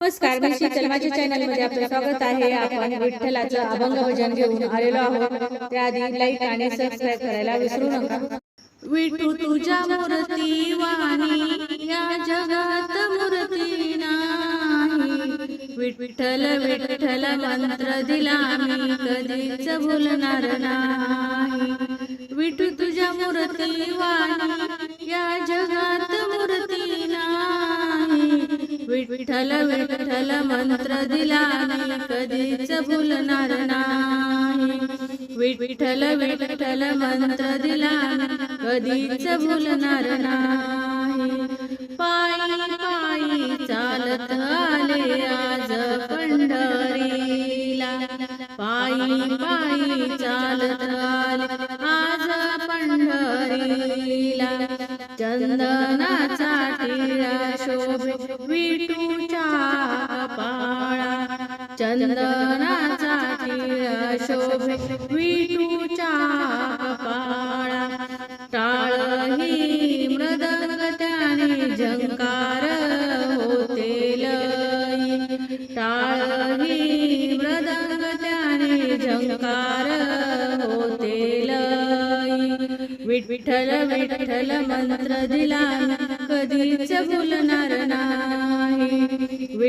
नमस्कार मी शीतल माझ्या चॅनलमध्ये आपलं स्वागत आहे. आपण विठ्ठलाचं अभंग भजन घेऊन आलेलो आहोत. त्याआधी लाईक आणि सबस्क्राईब करायला विसरू नका. विठू तुझ्या मूर्ती वाणी या जगात मूर्ती नाही. विठ्ठल विठ्ठल मंत्र दिला मी कधीच भुलणार नाही. विठू तुझ्या मूर्ती वाणी या जगात विठ्ठल विठ्ठल मंत्र दिला कधीच भुलणार नाही विठ्ठल विठ्ठल मंत्र दिला कधीच भुलणार नाही पायी पायी चालत आले आज पंढरीला पायी पायी चालत आले आज पंढरीला चंदन चंदनाचा टिळा शोभे विठूच्या कपाळा टाळ मृदंग त्याने झंकार होते लई. टाळही मृदंग त्याने झंकार होते लई. विठ्ठल विठ्ठल मंत्र दिला कधीच भुलणार नाही.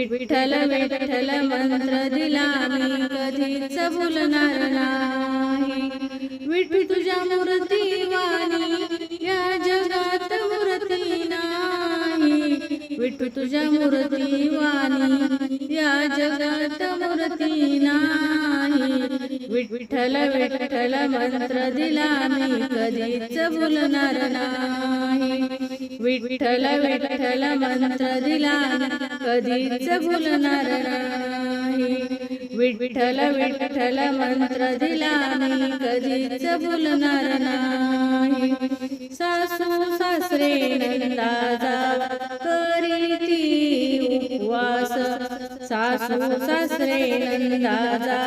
विठ्ठल विठ्ठल मंत्र दिला मी कधीच भुलणार नाही विठू तुझ्या मूर्ती वाणी या जगात मूर्ती नाही विठू तुझ्या मूर्ती वाणी या जगात मूर्ती नाही विठ्ठल विठ्ठल मंत्र दिला मी कधीच भुलणार नाही. विठ्ठल विठ्ठल मंत्र दिला कधीच भुलणार नाही. विठ्ठल विठ्ठल मंत्र दिला कधीच भुलणार नाही. सासू सासरे नंदा करीती उपवास. सासू सासरे नंदा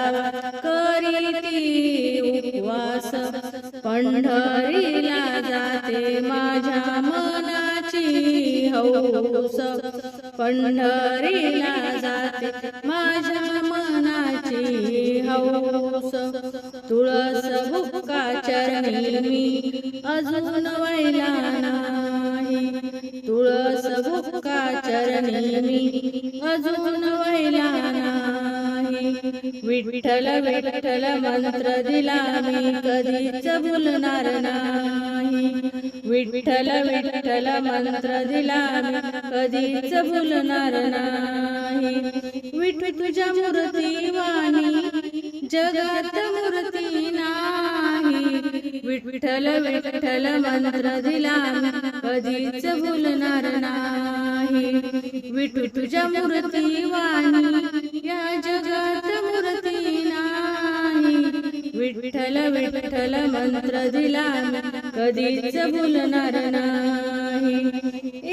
करीती उपवास. पंढरी पंढरीला जाते. माझ्या मनाची हौस. तुळस भुक्का चरणी मी अजून वैला नाही. तुळस भुक्का चरणी मी अजून वैला नाही. विठ्ठल विठ्ठल मंत्र दिला मी कधीच भुलणार नाही. विठ्ठल विठ्ठल मंत्र दिला मी कधीच भुलणार नाही. विठू तुझ्या मूर्ती वाणी जगात मूर्ती नाही. विठ्ठल विठ्ठल मंत्र दिला मी कधीच भुलणार नाही. विठू तुझ्या मूर्ती वाणी या जगात विठ्ठल विठ्ठल मंत्र दिला कधीच भुलणार नाही.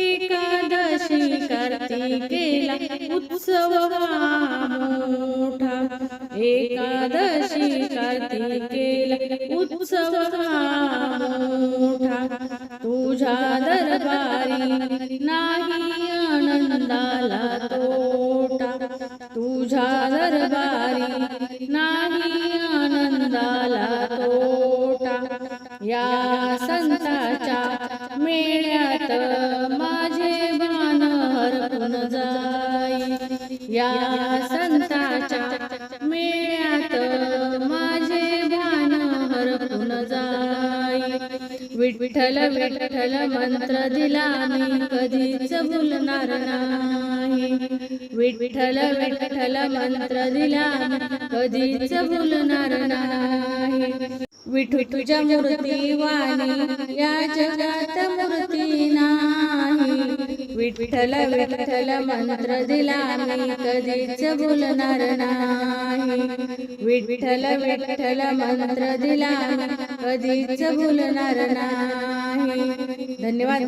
एकादशी कार्तिकेला उत्सव मोठा. एकादशी कार्तिकेला उत्सव मोठा. तुझ्या दरबारी नाही आनंदाला तोटा. तुझ्या दरबारी नाही या संताच्या मेळ्यात माझे बाण हरपून जाई. या संताच्या मेळ्यात माझे बाण हरपून जाई. विठ्ठल विठ्ठल मंत्र दिला मी कधीच बोलणार नाही. विठ्ठल विठ्ठल मंत्र दिला कधीच बोलणार नाही. विठू तुझ्या मूर्ती वाणी या जगात मूर्ती नाही. विठ्ठल विठ्ठल मंत्र दिला मी कधीच बोलणार नाही. विठ्ठल विठ्ठल मंत्र दिला मी कधीच बोलणार नाही. धन्यवाद